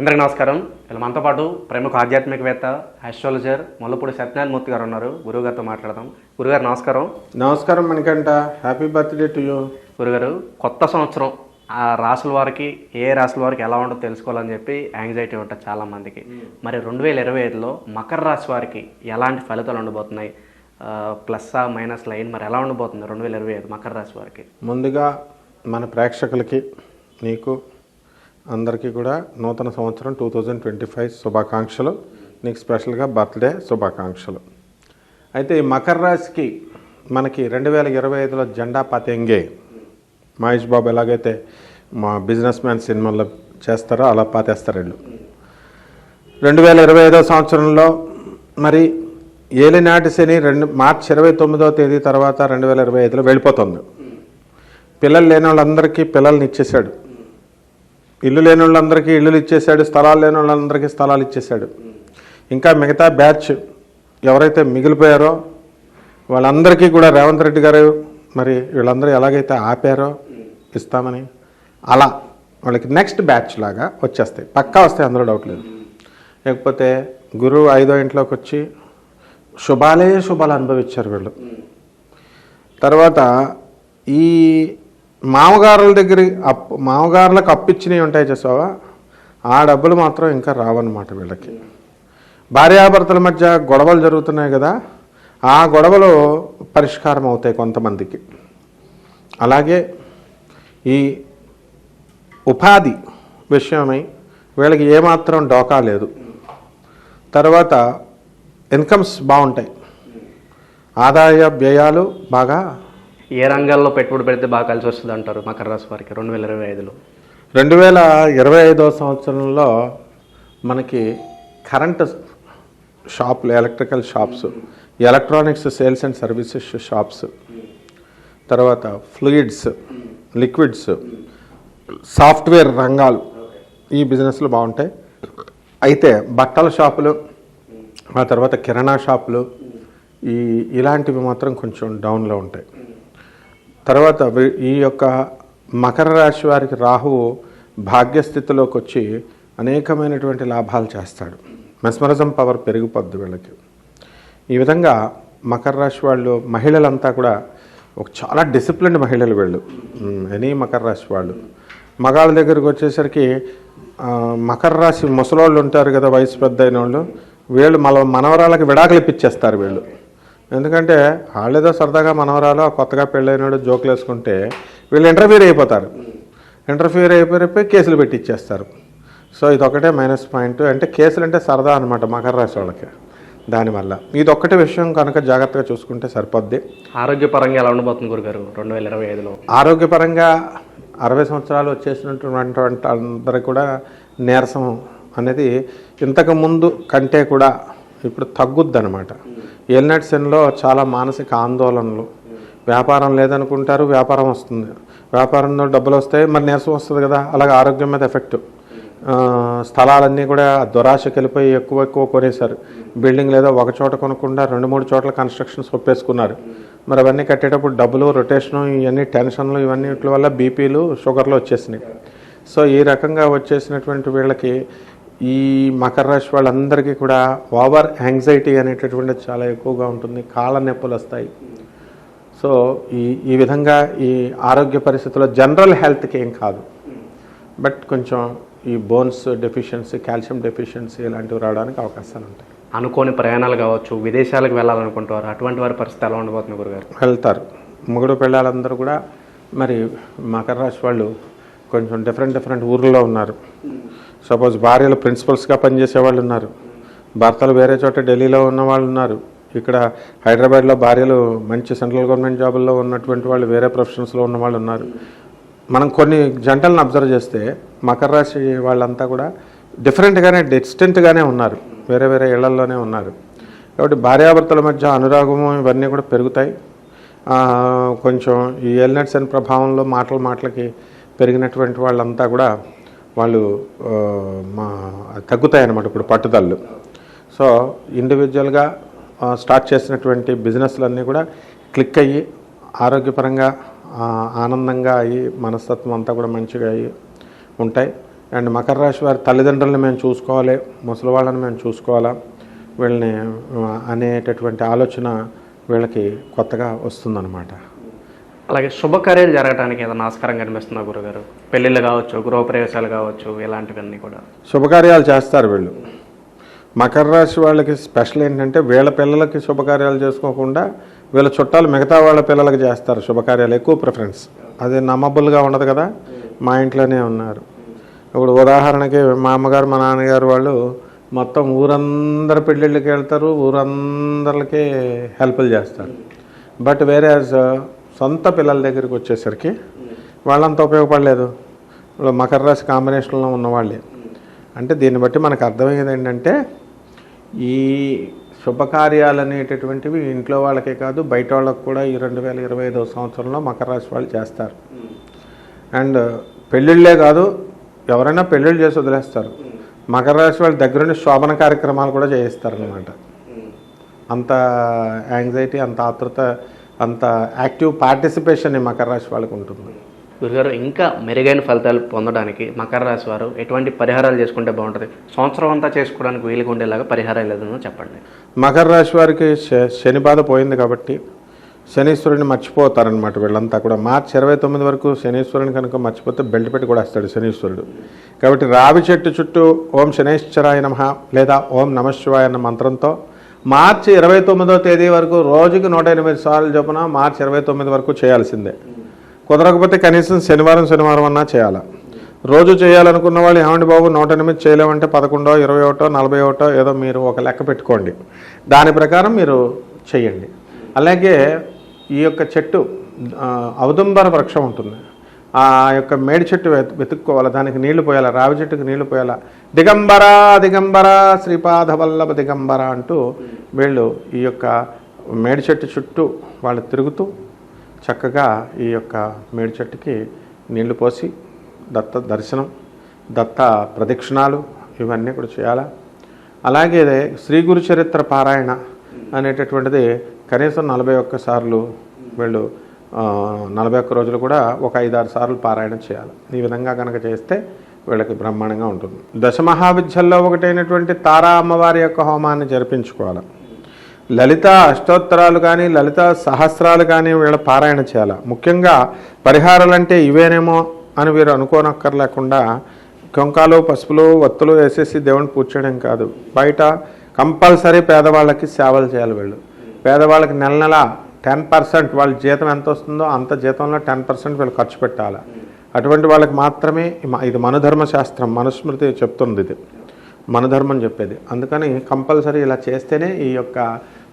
అందరికీ నమస్కారం. ఇలా మనతో పాటు ప్రముఖ ఆధ్యాత్మికవేత్త ఆస్ట్రాలజర్ ముల్లపూడి సత్యనారాయణ మూర్తి గారు ఉన్నారు. గురువుగారితో మాట్లాడదాం. గురుగారు నమస్కారం. నమస్కారం Manikantha. Happy birthday to you గురుగారు కొత్త సంవత్సరం ఆ రాసుల వారికి ఏ రాసుల వారికి ఎలా ఉంటుందో తెలుసుకోవాలని చెప్పి యాంగ్జైటీ ఉంటుంది చాలా మందికి. మరి రెండు వేల ఇరవై ఐదులో మకర రాశి వారికి ఎలాంటి ఫలితాలు ఉండబోతున్నాయి? ప్లస్ మైనస్ లైన్ మరి ఎలా ఉండబోతుంది రెండు వేల ఇరవై ఐదు మకర రాశి వారికి? ముందుగా మన ప్రేక్షకులకి నీకు అందరికీ కూడా నూతన సంవత్సరం టూ థౌజండ్ ట్వంటీ ఫైవ్ శుభాకాంక్షలు. నీకు స్పెషల్గా బర్త్డే శుభాకాంక్షలు. అయితే ఈ మకర రాశికి మనకి రెండు వేల ఇరవై ఐదులో జెండా పాతెంగే. మహేష్ బాబు ఎలాగైతే మా బిజినెస్ మ్యాన్ సినిమాల్లో చేస్తారో అలా పాతేస్తారు వీళ్ళు. రెండు వేల ఇరవై ఐదో సంవత్సరంలో మరి ఏలినాటి శని రెండు మార్చి ఇరవై తొమ్మిదో తేదీ తర్వాత రెండు వేల ఇరవై ఐదులో వెళ్ళిపోతుంది. పిల్లలు లేని వాళ్ళందరికీ పిల్లల్ని ఇచ్చేశాడు. ఇల్లు లేని వాళ్ళందరికీ ఇల్లులు ఇచ్చేశాడు స్థలాలు లేని వాళ్ళందరికీ స్థలాలు ఇచ్చేశాడు. ఇంకా మిగతా బ్యాచ్ ఎవరైతే మిగిలిపోయారో వాళ్ళందరికీ కూడా రేవంత్ రెడ్డి గారు మరి వీళ్ళందరూ ఎలాగైతే ఆపారో ఇస్తామని అలా వాళ్ళకి నెక్స్ట్ బ్యాచ్ లాగా వచ్చేస్తాయి. పక్కా వస్తాయి అందులో డౌట్ లేదు. లేకపోతే గురువు ఐదో ఇంట్లోకి వచ్చి శుభాలే శుభాలు అనుభవించారు వీళ్ళు. తర్వాత ఈ మామగారుల దగ్గర అప్పు మామగారులకు అప్పిచ్చినవి ఉంటాయి చేసావా? ఆ డబ్బులు మాత్రం ఇంకా రావన్నమాట వీళ్ళకి. భార్యాభర్తల మధ్య గొడవలు జరుగుతున్నాయి కదా ఆ గొడవలు పరిష్కారం అవుతాయి కొంతమందికి. అలాగే ఈ ఉపాధి విషయమై వీళ్ళకి ఏమాత్రం డోకా లేదు. తర్వాత ఇన్కమ్స్ బాగుంటాయి. ఆదాయ వ్యయాలు బాగా ఏ రంగాల్లో పెట్టుబడి పెడితే బాగా కలిసి వస్తుంది అంటారు మకర రాశి వారికి రెండు వేల ఇరవై ఐదులో? రెండు వేల ఇరవై ఐదో సంవత్సరంలో మనకి కరెంట్ షాపులు electrical shops electronics sales and services shops తర్వాత ఫ్లూయిడ్స్ లిక్విడ్స్ సాఫ్ట్వేర్ రంగాలు ఈ బిజినెస్లు బాగుంటాయి. అయితే బట్టల షాపులు ఆ తర్వాత కిరాణా షాపులు ఈ ఇలాంటివి మాత్రం కొంచెం డౌన్లో ఉంటాయి. తర్వాత ఈ యొక్క మకర రాశి వారికి రాహువు భాగ్యస్థితిలోకి వచ్చి అనేకమైనటువంటి లాభాలు చేస్తాడు. మెస్మరిజం పవర్ పెరిగిపోద్ది వీళ్ళకి. ఈ విధంగా మకర రాశి వాళ్ళు మహిళలంతా కూడా ఒక చాలా డిసిప్లిన్డ్ మహిళలు వీళ్ళు. ఎనీ మకర రాశి వాళ్ళు. మగాళ్ళ దగ్గరికి వచ్చేసరికి మకర రాశి ముసలోళ్ళు ఉంటారు కదా వయసు పెద్ద అయిన వాళ్ళు వీళ్ళు మన మనవరాలకి విడాకులు ఇప్పించేస్తారు వీళ్ళు. ఎందుకంటే వాళ్ళేదో సరదాగా మనవరాలు కొత్తగా పెళ్ళైనడు జోకులు వేసుకుంటే వీళ్ళు ఇంటర్ఫీర్ అయిపోతారు. ఇంటర్ఫీర్ అయిపోయి కేసులు పెట్టిచ్చేస్తారు. సో ఇదొకటే మైనస్ పాయింట్ అంటే కేసులు అంటే సరదా అనమాట మకర రాశి వాళ్ళకి. దానివల్ల. ఇది ఒక్కటే విషయం కనుక జాగ్రత్తగా చూసుకుంటే సరిపోద్ది. ఆరోగ్యపరంగా ఎలా ఉండబోతుంది గురుగారు? రెండు వేల ఇరవై ఐదులో. ఆరోగ్యపరంగా అరవై సంవత్సరాలు వచ్చేసినటువంటి అందరికి కూడా నీరసం అనేది ఇంతకు ముందు కంటే కూడా ఇప్పుడు తగ్గుద్ది అనమాట ఎల్నెట్సన్లో సెన్లో చాలా మానసిక ఆందోళనలు. వ్యాపారం లేదనుకుంటారు వ్యాపారం వస్తుంది. వ్యాపారంలో డబ్బులు వస్తాయి మరి నీరసం వస్తుంది కదా అలాగే ఆరోగ్యం మీద ఎఫెక్ట్. స్థలాలన్నీ కూడా దురాశకి వెళ్ళిపోయి ఎక్కువ ఎక్కువ కొనేశారు. బిల్డింగ్ లేదో ఒక చోట కొనకుండా రెండు మూడు చోట్ల కన్స్ట్రక్షన్స్ ఒప్పేసుకున్నారు. మరి అవన్నీ కట్టేటప్పుడు డబ్బులు రొటేషను ఇవన్నీ టెన్షన్లు ఇవన్నీ వీటి వల్ల బీపీలు షుగర్లు వచ్చేసినాయి. సో ఈ రకంగా వచ్చేసినటువంటి వీళ్ళకి ఈ మకర రాశి వాళ్ళందరికీ కూడా ఓవర్ యాంగ్జైటీ అనేటటువంటిది చాలా ఎక్కువగా ఉంటుంది కాళ్ళ నొప్పులు వస్తాయి. సో ఈ ఈ విధంగా ఈ ఆరోగ్య పరిస్థితుల్లో జనరల్ హెల్త్కి ఏం కాదు. బట్ కొంచెం ఈ బోన్స్ డెఫిషియన్సీ కాల్షియం డెఫిషియన్సీ ఇలాంటివి రావడానికి అవకాశాలు ఉంటాయి. అనుకోని ప్రయాణాలు కావచ్చు విదేశాలకు వెళ్ళాలనుకుంటారు అటువంటి వారి పరిస్థితి ఎలా ఉండబోతుంది గురుగారు? వెళ్తారు. మొగుడు పిల్లలందరూ కూడా మరి మకర రాశి వాళ్ళు కొంచెం డిఫరెంట్ డిఫరెంట్ ఊర్లో ఉన్నారు. సపోజ్ భార్యలు ప్రిన్సిపల్స్గా పనిచేసే వాళ్ళు ఉన్నారు. భర్తలు వేరే చోట ఢిల్లీలో ఉన్న వాళ్ళు ఉన్నారు. ఇక్కడ హైదరాబాద్లో భార్యలు మంచి సెంట్రల్ గవర్నమెంట్ జాబుల్లో ఉన్నటువంటి వాళ్ళు వేరే ప్రొఫెషన్స్లో ఉన్న వాళ్ళు ఉన్నారు. మనం కొన్ని జంటలను అబ్జర్వ్ చేస్తే మకర రాశి వాళ్ళంతా కూడా డిఫరెంట్గానే డిస్టెంట్గానే ఉన్నారు. వేరే వేరే ఇళ్ళలోనే ఉన్నారు. కాబట్టి భార్యాభర్తల మధ్య అనురాగము ఇవన్నీ కూడా పెరుగుతాయి. కొంచెం ఈ ఎల్నెట్స్ అండ్ ప్రభావంలో మాటల మాటలకి పెరిగినటువంటి వాళ్ళంతా కూడా వాళ్ళు మా తగ్గుతాయి అన్నమాట ఇప్పుడు పట్టుదలలు. సో ఇండివిజువల్గా స్టార్ట్ చేసినటువంటి బిజినెస్లన్నీ కూడా క్లిక్ అయ్యి ఆరోగ్యపరంగా ఆనందంగా అయ్యి మనస్తత్వం అంతా కూడా మంచిగా అయ్యి ఉంటాయి. అండ్ మకర రాశి వారి తల్లిదండ్రులను మేము చూసుకోవాలి ముసలి వాళ్ళని మేము చూసుకోవాలా వీళ్ళని అనేటటువంటి ఆలోచన వీళ్ళకి కొత్తగా వస్తుందన్నమాట. అలాగే శుభకార్యాలు జరగడానికి ఏదైనా ఆస్కారం కనిపిస్తుందా గురుగారు? పెళ్ళిళ్ళు కావచ్చు గృహప్రవేశాలు కావచ్చు ఇలాంటివన్నీ కూడా. శుభకార్యాలు చేస్తారు వీళ్ళు. మకర రాశి వాళ్ళకి స్పెషల్ ఏంటంటే వీళ్ళ పిల్లలకి శుభకార్యాలు చేసుకోకుండా వీళ్ళ చుట్టాలు మిగతా వాళ్ళ పిల్లలకి చేస్తారు శుభకార్యాలు ఎక్కువ ప్రిఫరెన్స్. అదే నమ్మబుల్గా ఉండదు కదా మా ఇంట్లోనే ఉన్నారు. ఇప్పుడు ఉదాహరణకి మా అమ్మగారు మా నాన్నగారు వాళ్ళు మొత్తం ఊరందరి పెళ్ళిళ్ళకి వెళ్తారు ఊరందరికి హెల్ప్లు చేస్తారు. బట్ వేరే సొంత పిల్లల దగ్గరికి వచ్చేసరికి వాళ్ళంతా ఉపయోగపడలేదు. ఇప్పుడు మకర రాశి కాంబినేషన్లో ఉన్నవాళ్ళే అంటే దీన్ని బట్టి మనకు అర్థమయ్యేది ఏంటంటే ఈ శుభకార్యాలు అనేటటువంటివి ఇంట్లో వాళ్ళకే కాదు బయట వాళ్ళకి కూడా ఈ రెండు వేల ఇరవై ఐదవ సంవత్సరంలో మకర రాశి వాళ్ళు చేస్తారు. అండ్ పెళ్ళిళ్ళే కాదు ఎవరైనా పెళ్ళిళ్ళు చేసి వదిలేస్తారు. మకర రాశి వాళ్ళ దగ్గరుండి శోభన కార్యక్రమాలు కూడా చేయిస్తారనమాట అంత యాంగ్జైటీ అంత ఆతృత అంత యాక్టివ్ పార్టిసిపేషన్ ఈ మకర రాశి వాళ్ళకి ఉంటుంది? గురుగారు ఇంకా మెరుగైన ఫలితాలు పొందడానికి మకర రాశి వారు ఎటువంటి పరిహారాలు చేసుకుంటే బాగుంటుంది? సంవత్సరం అంతా చేసుకోవడానికి వీలుగా ఉండేలాగా పరిహారాలు ఏదైనా చెప్పండి. మకర రాశి వారికి శని బాధ పోయింది కాబట్టి శనీశ్వరుని మర్చిపోతారనమాట వీళ్ళంతా కూడా. మార్చి ఇరవై తొమ్మిది వరకు శనీశ్వరుని కనుక మర్చిపోతే బెల్ట్ పెట్టి కూడా వస్తాడు శనీశ్వరుడు. కాబట్టి రావి చెట్టు చుట్టూ ఓం శనేశ్వరాయ నమ లేదా ఓం నమశివాయ అన్న మంత్రంతో మార్చి ఇరవై తొమ్మిదో తేదీ వరకు రోజుకి నూట ఎనిమిది సార్లు చొప్పున మార్చి ఇరవై తొమ్మిది వరకు చేయాల్సిందే. కుదరకపోతే కనీసం శనివారం శనివారం అన్నా చేయాలి? రోజు చేయాలనుకున్న వాళ్ళు ఏమండి బాబు నూట ఎనిమిది చేయలేమంటే పదకొండో ఇరవై ఒకటో నలభై ఒకటో ఏదో మీరు ఒక లెక్క పెట్టుకోండి. దాని ప్రకారం మీరు చేయండి. అలాగే ఈ యొక్క చెట్టు ఆ, వృక్షం ఉంటుంది. ఆ యొక్క మేడి చెట్టు వెతు- వెతుక్కోవాలి దానికి నీళ్ళు పోయాలి రావి చెట్టుకు నీళ్ళు పోయాలా? దిగంబర దిగంబర శ్రీపాద వల్లభ దిగంబర అంటూ వీళ్ళు ఈ యొక్క మేడి చెట్టు చుట్టూ వాళ్ళు తిరుగుతూ చక్కగా ఈ యొక్క మేడి చెట్టుకి నీళ్ళు పోసి దత్త దర్శనం దత్త ప్రదక్షిణాలు ఇవన్నీ కూడా చేయాలా? అలాగే శ్రీ గురు చరిత్ర పారాయణ అనేటటువంటిది కనీసం నలభై ఒక్క సార్లు వీళ్ళు నలభై ఒక్క రోజులు కూడా ఒక ఐదారు సార్లు పారాయణ చేయాలి. ఈ విధంగా కనుక చేస్తే వీళ్ళకి బ్రహ్మాండంగా ఉంటుంది. దశ మహావిద్యల్లో ఒకటైనటువంటి తారా అమ్మవారి యొక్క హోమాన్ని జరిపించుకోవాలి. లలిత అష్టోత్తరాలు కానీ లలిత సహస్రాలు కానీ వీళ్ళ పారాయణ చేయాలి. ముఖ్యంగా పరిహారాలు అంటే ఇవేనేమో అని వీరు అనుకోనక్కర్లేకుండా కొంకాలు పసుపులు వత్తులు వేసేసి దేవుని పూజ చేయడం కాదు. బయట కంపల్సరీ పేదవాళ్ళకి సేవలు చేయాలి వీళ్ళు. పేదవాళ్ళకి నెల నెల టెన్ పర్సెంట్ వాళ్ళ జీతం ఎంత వస్తుందో అంత జీతంలో టెన్ పర్సెంట్ వీళ్ళు ఖర్చు పెట్టాలి. అటువంటి వాళ్ళకి మాత్రమే ఇది మనధర్మ శాస్త్రం మనుస్మృతి చెప్తుంది ఇది. మనధర్మం చెప్పేది. అందుకని కంపల్సరీ ఇలా చేస్తేనే ఈ యొక్క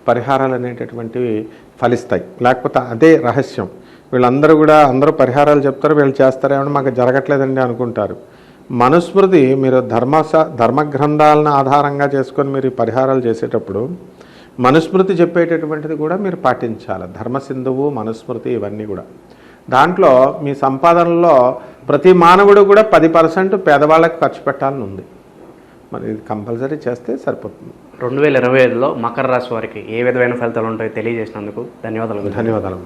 పరిహారాలు అనేటటువంటివి ఫలిస్తాయి. లేకపోతే అదే రహస్యం. వీళ్ళందరూ కూడా అందరూ పరిహారాలు చెప్తారు వీళ్ళు చేస్తారేమో మాకు జరగట్లేదండి అనుకుంటారు. మనుస్మృతి మీరు ధర్మ ధర్మ గ్రంథాలను ఆధారంగా చేసుకొని మీరు పరిహారాలు చేసేటప్పుడు మనుస్మృతి చెప్పేటటువంటిది కూడా మీరు పాటించాలి. ధర్మసింధువు మనుస్మృతి ఇవన్నీ కూడా. దాంట్లో మీ సంపాదనలో ప్రతి మానవుడు కూడా పది పర్సెంట్ పేదవాళ్ళకి ఖర్చు పెట్టాలని ఉంది. మరి ఇది కంపల్సరీ చేస్తే సరిపోతుంది. రెండు వేల ఇరవై ఐదులో మకర రాశి వారికి ఏ విధమైన ఫలితాలు ఉంటాయో తెలియజేసినందుకు ధన్యవాదాలు. ధన్యవాదాలు.